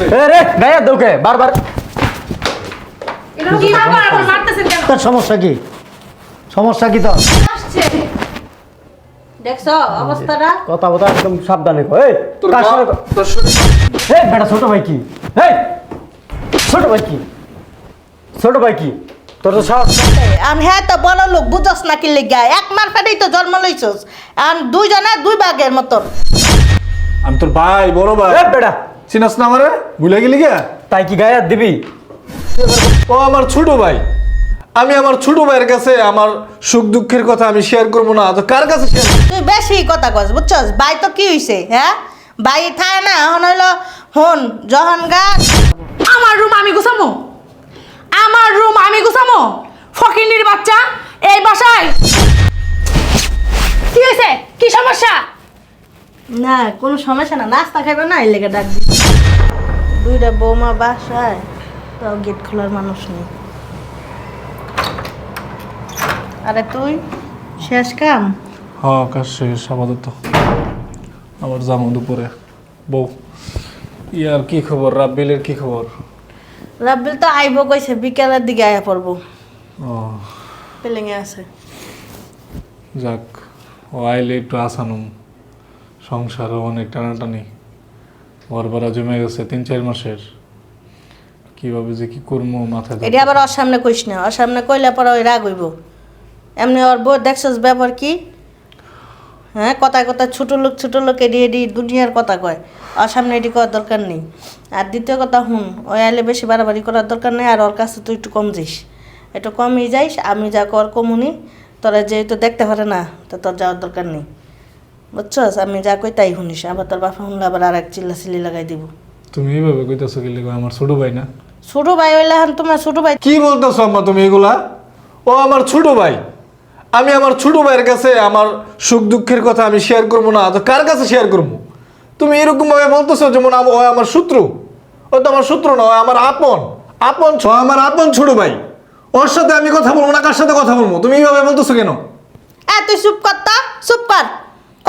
এ গায়ে দৌকে বারবার। তোর সমস্যা কি? সমস্যা কি তোর? আসছে? দেখছ অবস্থাটা? কথা বথা একদম সাবধানে কো এই কার সঙ্গে তোর এই বেটা ছোট ভাই কি? এই ছোট ভাই কি? ছোট ভাই কি? তোর তো সাহস আর হ্যাঁ তো বড় লোক বুঝস না কি লিগা? এক মার পেটেই তো জন্ম লইছস। আর দুইজনে দুই বাঘের মতন। আমি তোর ভাই বড় ভাই। বেটা চিনাস না আমারে? ভুলে গেলি গা? তাই কি গায়ে হাত দিবি? ও আমার ছোট ভাই। আমি আমার ছোট ভাইয়ের কাছে আমার সুখ দুঃখের কথা আমি শেয়ার করব না। তো কার কাছে শেয়ার তুই বেশি কথা কস বুঝছস? ভাই তো কি হইছে হ্যাঁ? ভাই থায় না এখন হইল হন জহন গা। আমার রুম আমি গুছামো? আমার রুম আমি গুছামো? ফকিন্নির বাচ্চা এই বাসায়? কি হয়েছে কি সমস্যা? না কোনো সমস্যা না। নাস্তা খাইবে না এই লেগে ডাক দুইটা বৌমা বাসায় তাও গেট খোলার মানুষ নেই। আরে তুই শেষ কাম? হ কাজ শেষ আপাতত। আমার জামা দুপুরে। বউ ইয়ার কি খবর? রাব্বিলের কি খবর? রাব্বিল তো আইব কইছে বিকেলের দিকে আয়া পড়ব। ও। পেলেঙে আছে। যাক ও আইলে একটু আসানুম। সংসারও অনেক টানাটানি। ভাড়া জমে গেছে তিন, চার মাসের। কীভাবে যে কি করব মাথায় এটি আবার ওর সামনে কইস না। ওর সামনে কইলে পরে ওই রাগ হইব। এমনি ওর বউ, দেখছস ব্যাপার কি? হ্যাঁ কথায় কথায় ছোট লোক ছোট লোক, এডি এডি, দুনিয়ার কথা কয়। ওর সামনে এটি করার দরকার নেই। আর দ্বিতীয় কথা হুন ওই আইলে বেশি বাড়াবাড়ি করার দরকার নেই, আর ওর কাছে তুই একটু কম যাইস। একটু কমই যাইস, আমি যা কর কমুনি, তোরা যেহেতু দেখতে পারে না, তো তোর যাওয়ার দরকার নেই। বুঝছস? আমি যা কই তাই শুনিস। আবার তোর বাপা শুনলে আবার আর এক চিল্লা চিল্লি লাগাই দিব। তুমি এইভাবে কইতেছো কি লিখো আমার ছোট ভাই না? ছোট ভাই হইলে এখন তোমার ছোট ভাই কি বলতেছো আম্মা তুমি এগুলা? ও আমার ছোট ভাই। আমি আমার ছোট ভাইয়ের কাছে আমার সুখ দুঃখের কথা আমি শেয়ার করব না। তো কার কাছে শেয়ার করব? তুমি এরকম ভাবে বলতেছো যেমন আম- ও আমার শত্রু। ও তো আমার শত্রু না ও আমার আপন। আপন ছ- ও আমার আপন ছোট ভাই। ওর সাথে আমি কথা বলব না কার সাথে কথা বলব? তুমি এইভাবে বলতেছো কেন? এ তুই চুপ কর তো। চুপ কর।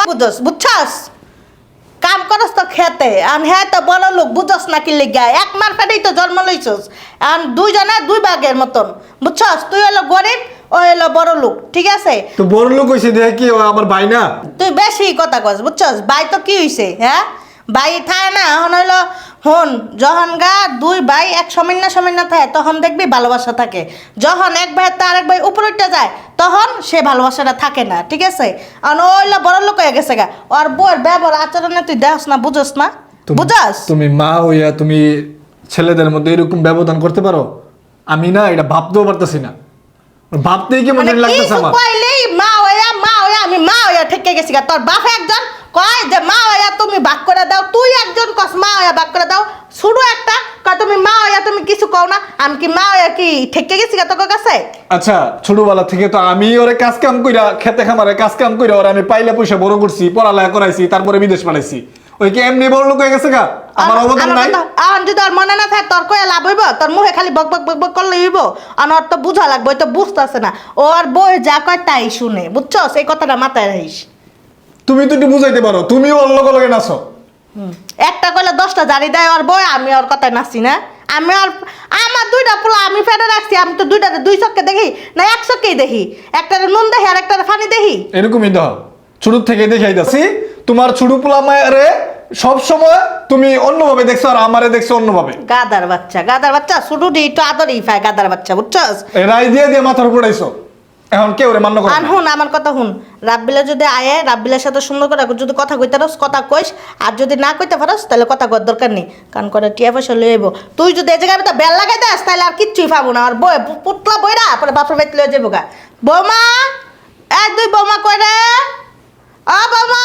বুঝস বুঝছস? কাম করস তো খেতে আর হ্যাঁ তো বড় লোক বুঝস না কি লিগা? এক মার পেটেই তো জন্ম লইছস। আর দুইজনে দুই বাঘের মতন বুঝছস? তুই হলো গরিব ও হলো বড় লোক ঠিক আছে? তো বড় লোক হইছে দেখ কি আমার ভাই না? তুই বেশি কথা কস বুঝছস? ভাই তো কি হইছে হ্যাঁ? ভাই থায় না এখন হইল হন যখন গা দুই ভাই এক সমান্য সমান্য থাকে তখন দেখবি ভালোবাসা থাকে। যখন এক ভাই তো আরেক ভাই উপরে যায় তখন সে ভালোবাসাটা থাকে না ঠিক আছে? আর ও হইল বড় লোক হয়ে গেছে গা। ওর বউয়ের ব্যবহার আচরণে তুই দেখস না বুঝস না? বুঝাস? তুমি মা হইয়া তুমি ছেলেদের মধ্যে এরকম ব্যবধান করতে পারো? আমি না এটা ভাবতেও পারতেছি না। ভাবতেই কেমন মানে জানি লাগতেছে আমার? মা হইয়া মা হইয়া আমি মা হইয়া ঠেকে গেছি গা। তোর বাপ একজন কয় যে মা হইয়া তুমি ভাগ করে দাও তুই একজন কস মা হইয়া ভাগ করে দাও। শুরু একটা কয় তুমি মা হইয়া তুমি কিছু কও না আমি কি মা হইয়া কি ঠেকে গেছি তোর কাছে? আচ্ছা ছোটবেলা থেকে তো আমি ওরে কাজ কাম কইরা খেতে খামারে কাজ কাম কইরা ওরে আমি পাইলে পয়সা বড় করছি পড়ালেখা করাইছি তারপরে বিদেশ পাঠাইছি ওই কি এমনি বড় লোক হয়ে গেছে গা? আমার অবদান নাই। আর যদি তোর মনে না থাকে তোর কয়ে লাভ হইব? তোর মুখে খালি বক বক বক বক করলে হইব? আর ওর তো বুঝা লাগবে ওই তো বুঝতেছে না। ওর বই যা কয় তাই শুনে বুঝছ এই কথাটা মাথায় রাখিস। তুমি তো একটু বুঝাইতে পারো তুমিও ওর লগে লগে নাচো। একটা কইলে দশটা জারি দেয় ওর বই আমি ওর কথায় নাচি না। আমি আর আমার দুইটা পোলা আমি ফেটে রাখছি আমি তো দুইটা দুই চক্কে দেখি না এক চক্কেই দেখি। একটা নুন দেখি আর একটা ফানি দেখি। এরকমই দাও ছোট থেকে দেখাই যাচ্ছি তোমার ছোট পোলা মায়েরে সব সময় তুমি অন্যভাবে দেখছ আর আমারে দেখছ অন্যভাবে। গাদার বাচ্চা গাদার বাচ্চা শুধু একটু আদরই পায় গাদার বাচ্চা বুঝছস? এই রায় দিয়ে দিয়ে মাথার উপর এখন কেউ রে মান্য করে? আর না। হুন আমার কথা হুন। রাব্বিলে যদি আয়ে রাব্বিলের সাথে সুন্দর করে যদি কথা কইতে পারস কথা কইস আর যদি না কইতে পারস তাহলে কথা কর দরকার নেই। কারণ করে টিয়া পয়সা আইব। তুই যদি এই জায়গায় বেল লাগাই দাস তাহলে আর কিচ্ছুই পাবো না। আর বই পুতলা বইরা পরে বাপের বাড়িতে লয়ে যাব গা। বৌমা এ দুই বৌমা কই রে? আ বৌমা।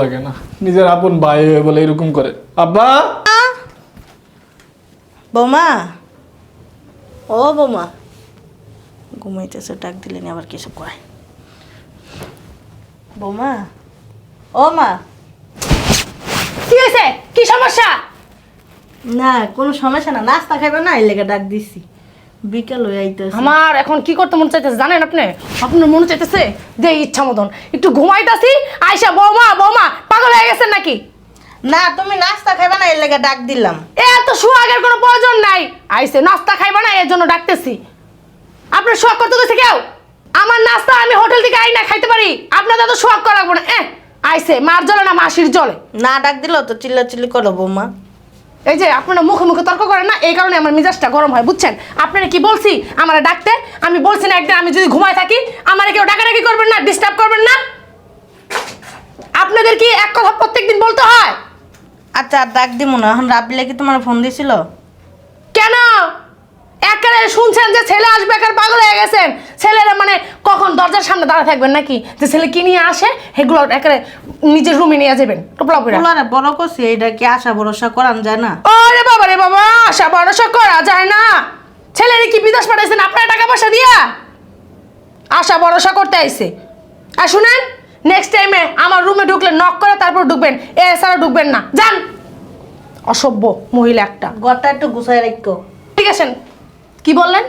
লাগে না। নিজের আপন ভাই হয়ে বলে এরকম করে। আব্বা! বৌমা। ও বৌমা। ঘুমাইতেছে ডাক দিলেন আবার কিছু কয়? বৌমা? ও মা! কি হয়েছে? কি সমস্যা? না কোনো সমস্যা না নাস্তা খাইবে না এই লেগে ডাক দিছি। বিকেল হয়ে আইতেছে। আমার এখন কি করতে মন চাইতেছে জানেন আপনি? আপনার মনে চাইতেছে? যে ইচ্ছা মতন। একটু ঘুমাইতাছি আয়সা বৌমা বৌমা পাগল হয়ে গেছেন নাকি? না তুমি নাস্তা খাইবে না এর লেগে ডাক দিলাম। এত সোহাগের কোনো প্রয়োজন নাই। আইসে নাস্তা খাইবা না এর জন্য ডাকতেছি। আপনার শখ করতে গেছে কেউ? আমার নাস্তা আমি হোটেল থেকে আই না খাইতে পারি। আপনাদের তো শখ করা লাগবো না। এ আইসে মার জলে না মাসির জলে। না ডাক দিলেও তো চিল্লা চিল্লি করো বৌমা। এই যে আপনারা মুখে মুখে তর্ক করেন না এই কারণে আমার মেজাজটা গরম হয় বুঝছেন? আপনারা কি বলছি? আমার ডাকতে? আমি বলছি না একদিন আমি যদি ঘুমায় থাকি আমার কেউ ডাকাডাকি করবেন না ডিস্টার্ব করবেন না। আপনাদের কি এক কথা প্রত্যেকদিন বলতে হয়? আচ্ছা আর ডাক দিব না। এখন রাবিলে কি তোমার ফোন দিছিল? কেন? একেবারে শুনছেন যে ছেলে আসবে একের পাগল হয়ে গেছেন। ছেলেরা মানে কখন দরজার সামনে দাঁড়া থাকবেন নাকি? যে ছেলে কি নিয়ে আসে সেগুলো একেবারে নিজের রুমে নিয়ে যাবেন। টোপলা করে পোলারে বড় করছি এইটা কি আশা ভরসা করান যায় না? আরে বাবা রে বাবা আশা ভরসা করা যায় না। ছেলের কি বিদেশ পাঠাইছেন? আপনার টাকা পয়সা দিয়া? আশা ভরসা করতে আইছে। আর শুনেন নেক্সট টাইমে আমার রুমে ঢুকলে নক করে তারপর ঢুকবেন। এ ছাড়া ঢুকবেন না। যান। অসভ্য মহিলা একটা। ঘরটা একটু গুছাই রাখো। ঠিক আছেন কি বললেন?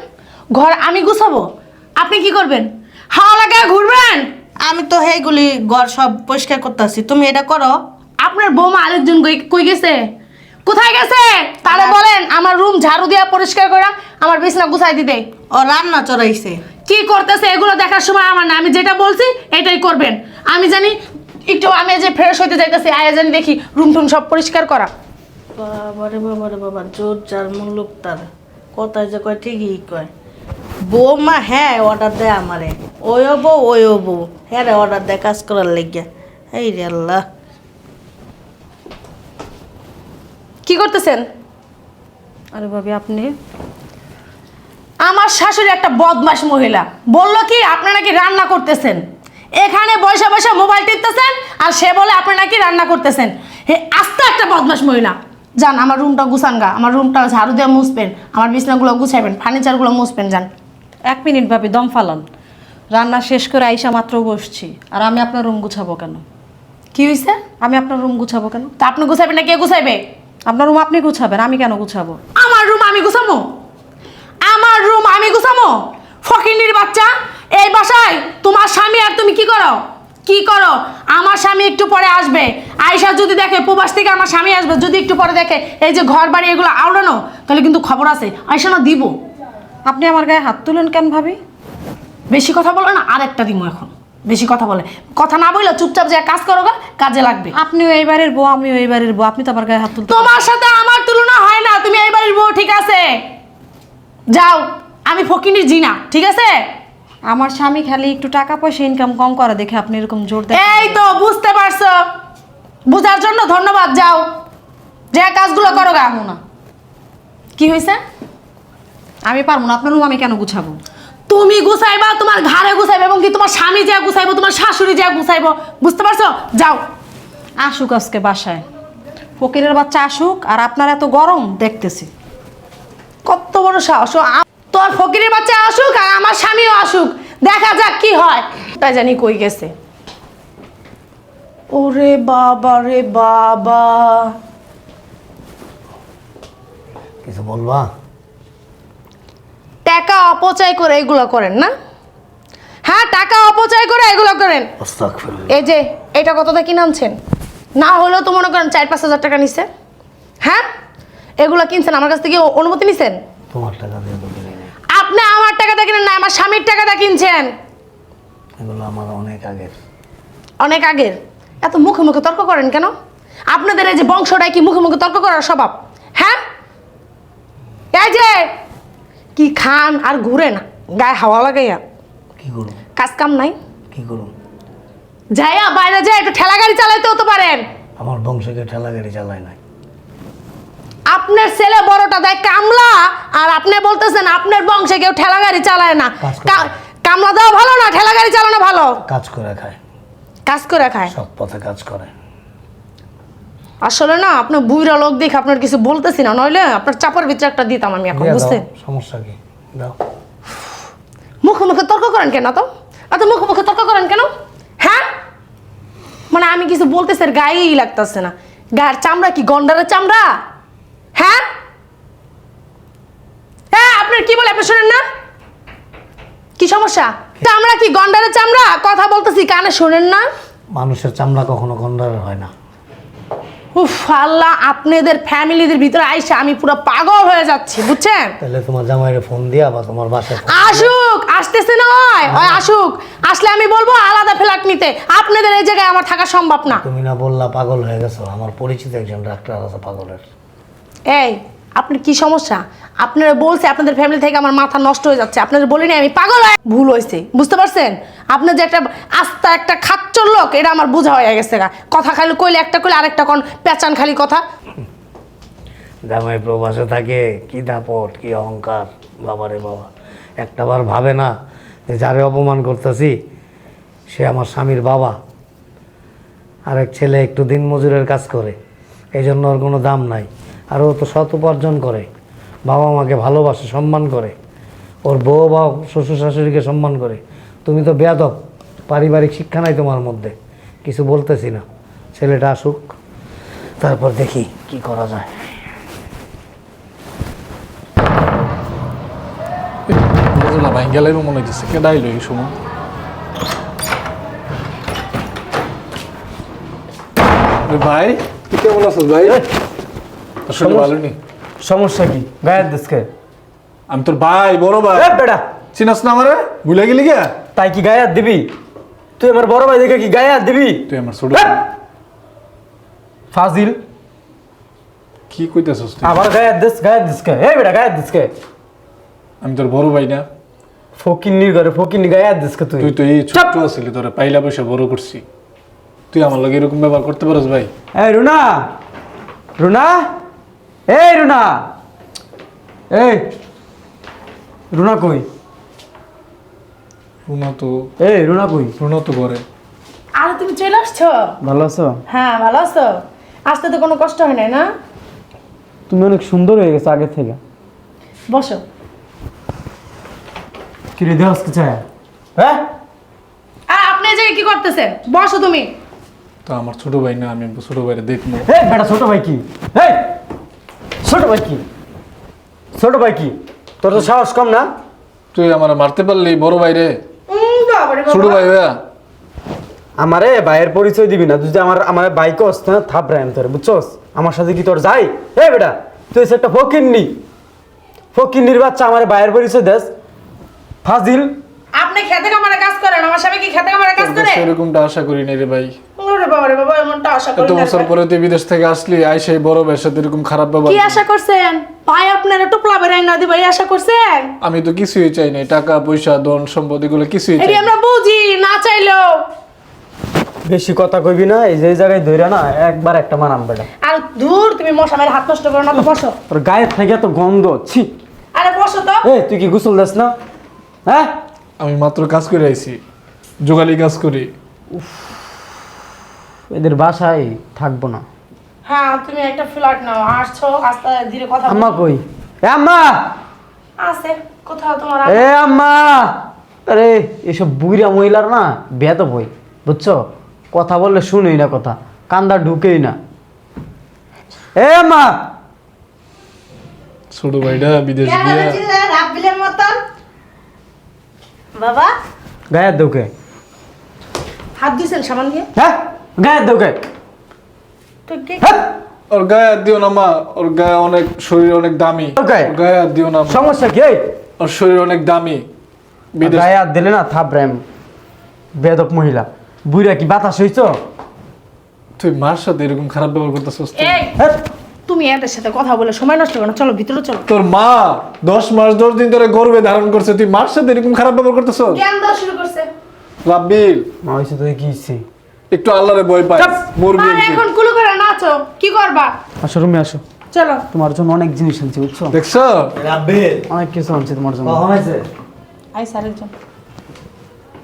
ঘর আমি গুছাবো? আপনি কি করবেন? হাওয়া লাগায় ঘুরবেন? আমি তো হেগুলি ঘর সব পরিষ্কার করতেছি। তুমি এটা করো। আপনার বৌমা আরেকজন কই- কই গেছে? কোথায় গেছে? তাহলে বলেন আমার রুম ঝাড়ু দিয়া পরিষ্কার করে আমার বিছনা গুছাই দিতে ও রান্না চড়াইছে। কি করতেছে? এগুলো দেখার সময় আমার না। আমি যেটা বলছি এটাই করবেন। আমি জানি একটু আমি যে ফ্রেশ হইতে যাইতেছি আয়া জানি দেখি রুম টুম সব পরিষ্কার করা। বাবারে বাবারে বাবা জোর যার মুলুক তার। কথায় যে কয়, ঠিকই কয়। বৌমা হ্যাঁ অর্ডার দেয় আমারে। ওইও বউ ওইও বউ। হ্যাঁ রে অর্ডার দেয় কাজ করার লেগে এই রে আল্লাহ। কি করতেছেন? আরে ভাবি, আপনি? আমার শাশুড়ি একটা বদমাস মহিলা। বলল কি, আপনি নাকি রান্না করতেছেন? এখানে বসে বসে মোবাইল টিপতেছেন, আর সে বলে, আপনি নাকি রান্না করতেছেন? হে, আস্তে একটা বদমাস মহিলা। যান আমার রুমটা গুছান গা। আমার রুমটা ঝাড়ু দিয়ে মুছবেন আমার বিছনাগুলো গুছাইবেন ফার্নিচারগুলো মুছবেন যান। এক মিনিট ভাবি দম ফালান। রান্না শেষ করে আইসা মাত্র বসছি। আর আমি আপনার রুম গুছাবো কেন? কি হয়েছে আমি আপনার রুম গুছাবো কেন? তা আপনি গুছাইবেন না কে গুছাইবে? আপনার রুম আপনি গুছাবেন আমি কেন গুছাবো? আমার রুম আমি গুছামো? আমার রুম আমি গুছামো? ফকিন্নির বাচ্চা এই বাসায় তোমার স্বামী আর তুমি কি করো? কি করো? আমার স্বামী একটু পরে আসবে। আয়সা যদি দেখে প্রবাস থেকে আমার স্বামী আসবে যদি একটু পরে দেখে এই যে ঘর বাড়ি এগুলো আওড়ানো তাহলে কিন্তু খবর আছে। আয়সা না দিব। আপনি আমার গায়ে হাত তুলেন কেন ভাবি? বেশি কথা বলো না আর একটা দিব এখন। বেশি কথা বলে। কথা না বললে চুপচাপ যে কাজ করো গা, কাজে লাগবে। আপনিও এই বাড়ির বউ আমিও এই বাড়ির বউ। আপনি তো আমার গায়ে হাত তুলতে তোমার সাথে আমার তুলনা হয় না। তুমি এই বাড়ির বউ ঠিক আছে? যাও। আমি ফকিনির জিনা ঠিক আছে? আমার স্বামী খালি একটু টাকা পয়সা ইনকাম কম করে দেখে আপনি এরকম জোর দেন এই তো বুঝতে পারছ? বুঝার জন্য ধন্যবাদ যাও। যে কাজগুলো করো গা না কি হয়েছে আমি পারব না আপনার রুম আমি কেন গুছাবো? তুমি গুছাইবা তোমার ঘাড়ে গুছাইবে এবং কি তোমার স্বামী যা গুছাইবো তোমার শাশুড়ি যা গুছাইবো বুঝতে পারছ? যাও। আসুক আজকে বাসায়। ফকিরের বাচ্চা আসুক আর আপনার এত গরম দেখতেছি। কত বড় সাহস তোর ফকিরের বাচ্চা আসুক আর আমার স্বামীও আসুক। দেখা যাক কি হয়। তাই জানি কই গেছে। ওরে বাবা রে বাবা। কিছু বলবা? টাকা অপচয় করে এগুলো করেন না? হ্যাঁ টাকা অপচয় করে এগুলো করেন। আস্তাগফিরুল্লাহ। এই যে এটা কতটা কি নামছেন? না হলেও তো মনে করেন চার পাঁচ হাজার টাকা নিছে হ্যাঁ? এগুলো কিনছেন? আমার কাছ থেকে অনুমতি নিছেন? তোমার টাকা দিয়ে। আপনি আমার টাকাটা কিনেন না আমার স্বামীর টাকাটা কিনছেন। এগুলো আমার অনেক আগের। অনেক আগের? এত মুখে মুখে তর্ক করেন কেন? আপনাদের এই যে বংশটাই কি মুখে মুখে তর্ক করার স্বভাব? হ্যাঁ? এই যে কি খান আর ঘুরেন গায়ে হাওয়া লাগাইয়া। কি করুন কাজ কাম নাই? কি করুন যাইয়া বাইরে যায় একটু ঠেলা গাড়ি চালাইতেও তো পারেন। আমার বংশকে ঠেলা গাড়ি চালায় নাই। আপনার ছেলে বড়টা দেয় কামলা আর আপনি বলতেছেন আপনার বংশে কেউ ঠেলা গাড়ি চালায় না। কা- কামলা দেওয়া ভালো না ঠেলা গাড়ি চালানো ভালো। কাজ করে খায়। কাজ করে খায়। সব পথে কাজ করে। আসলে না আপনার বুইরা লোক দেখে আপনার কিছু বলতেছি না নইলে আপনার চাপার ভিতরে একটা দিতাম আমি এখন দিয়ে দাও, বুঝছেন সমস্যা কি? দাও। মুখে মুখে তর্ক করেন কেন তো? এত মুখে মুখে তর্ক করেন কেন? হ্যাঁ? মানে আমি কিছু বলতেছি আর গায়েই লাগতেছে না। গায়ের চামড়া কি গন্ডারের চামড়া? হ্যাঁ? হ্যাঁ আপনার কি বলে আপনি শোনেন না? কি সমস্যা? চামড়া কি গন্ডারের চামড়া? কথা বলতেছি কানে শোনেন না? মানুষের চামড়া কখনো গন্ডারের হয় না। উফ আল্লাহ আপনাদের ফ্যামিলিদের ভিতরে আইসা আমি পুরো পাগল হয়ে যাচ্ছি বুঝছেন? তাহলে তোমার জামাইয়ের ফোন দিয়া বা তোমার বাসায় ফোন আসুক আসতেছে না হয় হয় আসুক। আসলে আমি বলব আলাদা ফ্ল্যাট নিতে। আপনাদের এই জায়গায় আমার থাকা সম্ভব না। তুমি না বললা পাগল হয়ে গেছো আমার পরিচিত একজন ডাক্তার আছে পাগলের। এই আপনার কি সমস্যা? আপনারা বলছে আপনাদের ফ্যামিলি থেকে আমার মাথা নষ্ট হয়ে যাচ্ছে। আপনারা বলিনি আমি পাগল হয়ে ভুল হয়েছে। বুঝতে পারছেন? আপনার যে একটা আস্তা একটা খাচ্চর লোক, এটা আমার বোঝা হয়ে গেছে গা। কথা খালি কইলে একটা কইলে আরেকটা কোন পেঁচান খালি কথা। জামাই প্রবাসে থাকে, কি দাপট, কি অহংকার। বাবারে বাবা, একটাবার ভাবে না যে যারে অপমান করতেছি, সে আমার স্বামীর বাবা। আরেক ছেলে একটু দিন মজুরের কাজ করে এই জন্য ওর কোনো দাম নাই। আর ও তো সৎ উপার্জন করে। বাবা মাকে ভালোবাসে সম্মান করে। ওর বউ বা শ্বশুর শাশুড়িকে সম্মান করে। তুমি তো বেয়াদব পারিবারিক শিক্ষা নাই তোমার মধ্যে। কিছু বলতেছি না। ছেলেটা আসুক তারপর দেখি কি করা যায়। বুঝলা ভাই গেলে মনে হইতেছে কে ডাইলো এই সময়? ভাই তুই কেমন আছিস ভাই? শরীর ভালো নেই। সমস্যা কি? গায়ের দেশকে আমি তোর ভাই বড় ভাই। বেটা চিনাস না আমারে? ভুলে গেলি গা? তাই কি গায়ে হাত দিবি? তুই আমার বড় ভাই দেখে কি গায়ে হাত দিবি? তুই আমার ছোট ফাজিল। কি কইতেছস তুই? আবার গায়ে দিস গায়ে এই বেটা গায়ে আমি তোর বড় ভাই না। ফকিন্নি গায়ে তুই? তুই তো এই ছোট্ট আছিলি তোরে পাইলা পয়সা বড় করছি। তুই আমার লগে এরকম ব্যবহার করতে পারিস ভাই? এই রুনা! রুনা! এই রুনা। এই রুনা কই? রুনা তো এই রুনা কই? রুনা তো ঘরে। আর তুমি চলে আসছো? ভালো আছো? হ্যাঁ ভালো আছো। আসতে তো কোনো কষ্ট হয় নাই না? তুমি অনেক সুন্দর হয়ে গেছো আগে থেকে। বসো। কি রে দেওয়াস কি চায়? হ্যাঁ? আর আপনি এই জায়গায় কি করতেছেন? বসো তুমি। তো আমার ছোট ভাই না আমি ছোট ভাইরে দেখব। এই বেটা ছোট ভাই কি? এই! ছোট ভাই কি? ছোট ভাই কি? তোর তো সাহস কম না? তুই আমার মারতে পারলি বড় ভাইরে। ছোট ভাই ভাইয়া আমারে ভাইয়ের পরিচয় দিবি না তুই যদি আমার আমার বাইক অস না? থাপ রায় তোর বুঝছস? আমার সাথে কি তোর যাই এ বেটা তুই একটা ফকিন্নি। ফকিন্নির বাচ্চা আমার ভাইয়ের পরিচয় দেস। ফাজিল। আপনি খেতে কামারে কাজ করেন আমার স্বামী কি খেতে কামারে কাজ করে? এরকমটা আশা করি নাই রে ভাই। ওরে বাবারে বাবা এমনটা আশা করি এত বছর পরে তুই বিদেশ থেকে আসলি আইসে বড় ভাইয়ের সাথে এরকম খারাপ ব্যবহার কি আশা করছেন? ভাই আপনার টোপলা বেড়াই না দিবে এই আশা করছেন? আমি তো কিছুই চাই নাই টাকা পয়সা ধন সম্পদ এগুলো কিছুই চাই আমরা বুঝি না চাইলেও। বেশি কথা কইবি না এই যে জায়গায় ধইরা না একবার একটা মানাম বেটা। আর দূর তুমি মশা মেরে হাত নষ্ট করো না তো বসো। তোর গায়ের থেকে এত গন্ধ ছি। আরে বসো তো। এই তুই কি গোসল দেস না? হ্যাঁ? আমি মাত্র কাজ করে আইছি যোগালি কাজ করি। এদের বাসায় থাকব না। হ্যাঁ তুমি একটা ফ্ল্যাট নাও আসছো আস্তে ধীরে কথা। আম্মা কই? এ আম্মা! আছে কোথাও তোমার এ আম্মা! আরে এসব বুড়া মহিলার না বেত বই বুঝছ? কথা বললে শুনেই না কথা কান্দা ঢুকেই না। এ আম্মা! ছোট ভাইটা বিদেশ গিয়া রাব্বিলের মতন বাবা? গায়ের দৌকে হাত দিয়েছেন সামান দিয়ে? হ্যাঁ? গায়ের দৌকে তো কি হ্যাঁ। ওর গায়ে হাত দিও না মা। ওর গায়ে অনেক শরীর অনেক দামি। ওকে। গায়ে। হাত দিও না সমস্যা কি এই? ওর শরীর অনেক দামি। বিদেশ গায়ে হাত দিলে না মহিলা। বুড়া কি বাতাস হইছ? তুই মার সাথে এরকম খারাপ ব্যবহার করতেছিস তুই? এই হ্যাঁ। তুমি এদের সাথে কথা বলে সময় নষ্ট করো না। চলো ভিতরে চলো। তোর মা দশ মাস দশ দিন ধরে গর্বে ধারণ করছে। তুই মার সাথে এরকম খারাপ ব্যবহার করতেছ জ্ঞান দেওয়া শুরু করছে? রাব্বিল। মা হয়েছে কি ইচ্ছে একটু আল্লাহরে ভয় পাই মরবি আর এখন কুলু করে নাচো কি করবা? আসো রুমে আসো। চলো। তোমার জন্য অনেক জিনিস আনছি বুঝছ? দেখছ? রাব্বিল অনেক কিছু আনছি তোমার জন্য। কখন আছে আই আরেকজন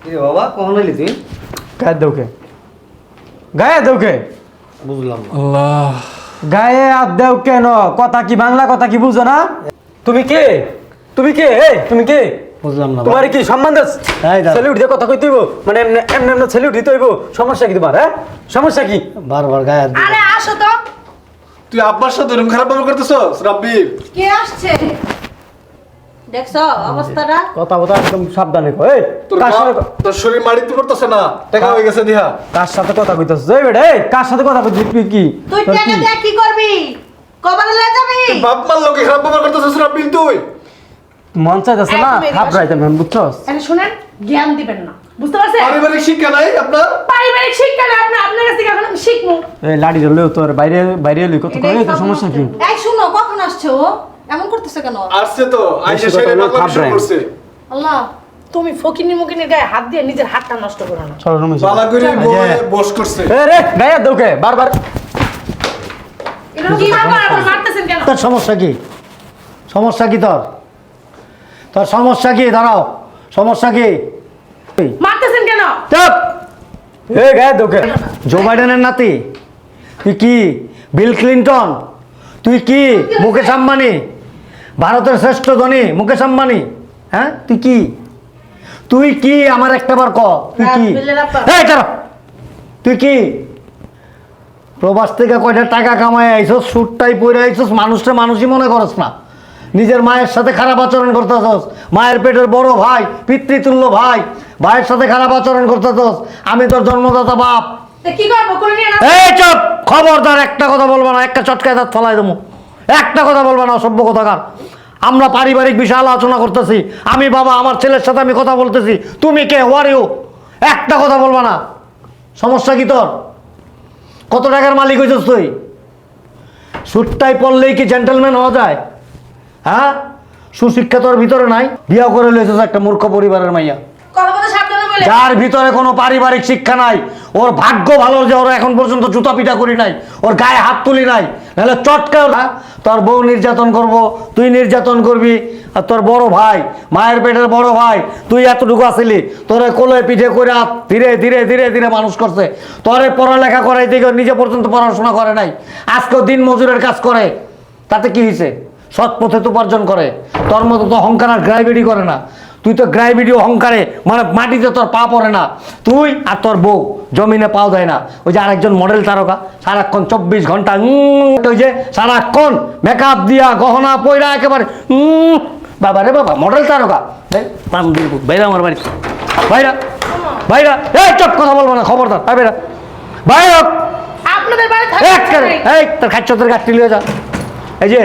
কি রে বাবা কখন এলি তুই? গায়ে দৌকে গায়ে দৌকে বুঝলাম আল্লাহ। গায়ে হাত দেও কেন? কথা কি বাংলা কথা কি বুঝো না? তুমি কে? তুমি কে? এই তুমি কে? বুঝলাম না তোমার কি সম্মান দাঁড়া। ছেলে উঠে কথা হইব? মানে এমনি এমনি এমনি ছেলে উঠিতে হইব? সমস্যা কি তোমার হ্যাঁ? সমস্যা কি? বারবার গায়ে হাত আরে আসো তো। তুই আব্বার সাথে এরকম খারাপ ব্যবহার করতেছস রাব্বিল কে আসছে? দেখছ অবস্থাটা? কথা কথা একদম সাবধানে কো এই তোর কার সাথে তোর শরীর মারিতে পড়তেছে না টাকা হয়ে গেছে দিহা কার সাথে কথা কইতাছিস? এই বেটা এই কার সাথে কথা কইছিস তুই কি? তুই টাকা কি? দিয়ে কি করবি? কবরে লয়ে যাবি? বাপ মার লোকে খারাপ ব্যবহার করতেছিস না তুই? মন চাইতেছে না। রাইতে ম্যাম বুঝছস? আরে শুনেন জ্ঞান দিবেন না বুঝতে পারছেন? পারিবারিক শিক্ষা নাই আপনার? পারিবারিক শিক্ষা না আপনি আপনার কাছ থেকে এখন আমি শিখব। এই লাড়ি ধরলেও তোর বাইরে বাইরে এলি কত করে তোর সমস্যা কি? এই শুনো কখন আসছে এমন করতেছে কেন? আসছে তো আইসা সেরে হলো শুরু করছে। আল্লাহ তুমি ফকিনি মুকিনির গায়ে হাত দিয়ে নিজের হাতটা নষ্ট করো না। চলো রুমে চলো। বালা করে বস করছে। এ রে গায়ে দৌকে বারবার। এটা কি ব্যাপার আবার মারতেছেন কেন? তোর সমস্যা কি? সমস্যা কি তোর? তোর সমস্যা কি? দাঁড়াও। সমস্যা কি? মারতেছেন কেন? চুপ! এ গায়ে জো বাইডেনের নাতি। তুই কি? বিল ক্লিন্টন তুই কি? মুকেশ আম্বানি? ভারতের শ্রেষ্ঠ ধনী মুকেশ আম্বানি? হ্যাঁ? তুই কি? তুই কি? আমার একটাবার ক। তুই কি? আপা। তুই কি? প্রবাস থেকে কয়টা টাকা কামাই আইছস সুটটাই পরে আইছস মানুষটা মানুষই মনে করস না। নিজের মায়ের সাথে খারাপ আচরণ করতে করতেছস। মায়ের পেটের বড় ভাই পিতৃতুল্য ভাই ভাইয়ের সাথে খারাপ আচরণ করতে করতেছস। আমি তোর জন্মদাতা বাপ। এই চুপ! খবরদার একটা কথা বলবা না একটা চটকায় দাঁত ফলাই দেবো। একটা কথা বলবা না অসভ্য কথাকার। আমরা পারিবারিক বিষয় আলোচনা করতেছি। আমি বাবা আমার ছেলের সাথে আমি কথা বলতেছি। তুমি কে? ওয়ার ইউ একটা কথা বলবা না। সমস্যা কি তোর? কত টাকার মালিক হয়েছিস তুই? সুটটাই পড়লেই কি জেন্টেলম্যান হওয়া যায়? হ্যাঁ? সুশিক্ষা তোর ভিতরে নাই? বিয়া করে লইছিস একটা মূর্খ পরিবারের মাইয়া। যার ভিতরে কোনো পারিবারিক শিক্ষা নাই ওর ভাগ্য ভালো যে ওর এখন পর্যন্ত জুতা পিটা করি নাই ওর গায়ে হাত তুলি নাই নাহলে চটকা না তোর বউ নির্যাতন করব তুই নির্যাতন করবি আর তোর বড় ভাই মায়ের পেটের বড় ভাই তুই এতটুকু আসিলি তোরে কোলে পিঠে করে ধীরে ধীরে ধীরে ধীরে মানুষ করছে। তোরে পড়ালেখা করাই থেকে নিজে পর্যন্ত পড়াশোনা করে নাই। আজকেও দিন মজুরের কাজ করে। তাতে কি হয়েছে সৎ পথে তো উপার্জন করে। তোর মতো তো অহংকার আর গ্রাইবেডি করে না। তুই তো গ্রাইবিডি অহংকারে মানে মাটিতে তোর পা পড়ে না। তুই আর তোর বউ জমিনে পাও দেয় না। ওই যে আরেকজন মডেল তারকা সারাক্ষণ চব্বিশ ঘণ্টা ওই যে সারাক্ষণ মেকআপ দিয়া গহনা পয়রা একেবারে বাবা রে বাবা মডেল তারকা। বাইরা আমার বাড়ি বাইরা বাইরা এই চপ কথা বলব না খবরদার আয় বাইরা। বাইরা আপনাদের বাড়ি এই তোর খাচ্ছ তোর গাছটি লিয়ে যা। এই যে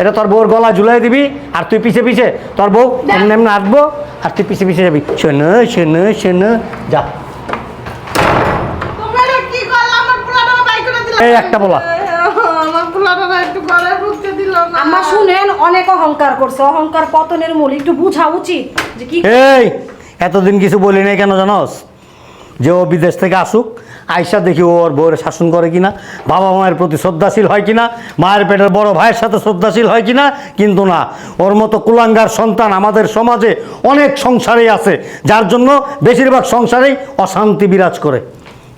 এটা তোর বউর গলা ঝুলাই দিবি আর তুই পিছে পিছে তোর বউ এমনি এমনি আসব আর তুই পিছে পিছে যাবি। শোন শোন শোন যা। এই একটা বলা। আমার পোলাটা একটু গলায় ঢুকতে দিল না। আম্মা শুনেন অনেক অহংকার করছে। অহংকার পতনের মূল একটু বুঝা উচিত যে কি এই এতদিন কিছু বলি নাই কেন জানোস? যে ও বিদেশ থেকে আসুক আয়সা দেখি ওর বউয়ের শাসন করে কিনা বাবা মায়ের প্রতি শ্রদ্ধাশীল হয় কিনা মায়ের পেটের বড় ভাইয়ের সাথে শ্রদ্ধাশীল হয় কিনা কিন্তু না ওর মতো কুলাঙ্গার সন্তান আমাদের সমাজে অনেক সংসারেই আছে যার জন্য বেশিরভাগ সংসারেই অশান্তি বিরাজ করে।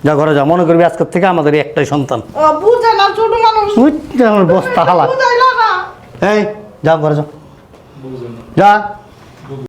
যা ঘরে যা মনে করবি আজকের থেকে আমাদের একটাই সন্তান। বস্তা হালা। এই যা ঘরে যা। যা।